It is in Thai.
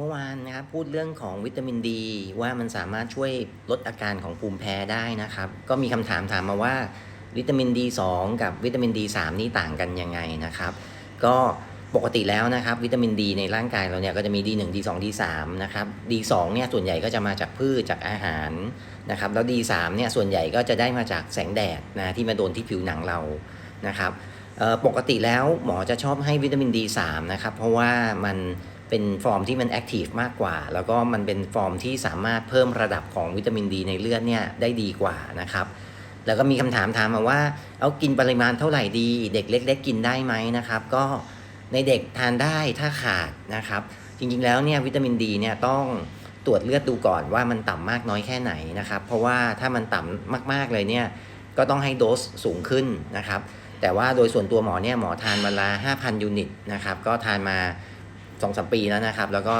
เมื่อวานนะครับพูดเรื่องของวิตามินดี ว่ามันสามารถช่วยลดอาการของภูมิแพ้ได้นะครับ ก็มีคำถามถามมาว่าวิตามิน D2 กับวิตามิน D3 นี่ต่างกันยังไงนะครับ ก็ปกติแล้วนะครับ วิตามินดีในร่างกายเราเนี่ยก็จะมี D1 D2 D3 นะครับ D2 เนี่ยส่วนใหญ่ก็จะมาจากพืชจากอาหารนะครับแล้ว D3 เนี่ยส่วนใหญ่ก็จะได้มาจากแสงแดดนะที่มาโดนที่ผิวหนังเรานะครับปกติแล้วหมอจะชอบให้วิตามิน D3 นะครับเพราะว่ามัน เป็นฟอร์มที่มันแอคทีฟมากกว่า แล้วก็มันเป็นฟอร์มที่สามารถเพิ่มระดับของวิตามินดีในเลือดเนี่ยได้ดีกว่านะครับ แล้วก็มีคำถามถามมาว่า เอากินปริมาณเท่าไหร่ดี เด็กเล็ก ๆ กินได้ไหมนะครับ ก็ในเด็กทานได้ถ้าขาดนะครับ จริงๆแล้วเนี่ยวิตามินดีเนี่ยต้องตรวจเลือดดูก่อนว่ามันต่ำมากน้อยแค่ไหนนะครับ เพราะว่าถ้ามันต่ำมากๆเลยเนี่ยก็ต้องให้โดสสูงขึ้นนะครับ แต่ว่าโดยส่วนตัวหมอเนี่ยหมอทานวันละ5,000 ยูนิตนะครับ ก็ทานมา สองสามปีแล้วนะครับ แล้วก็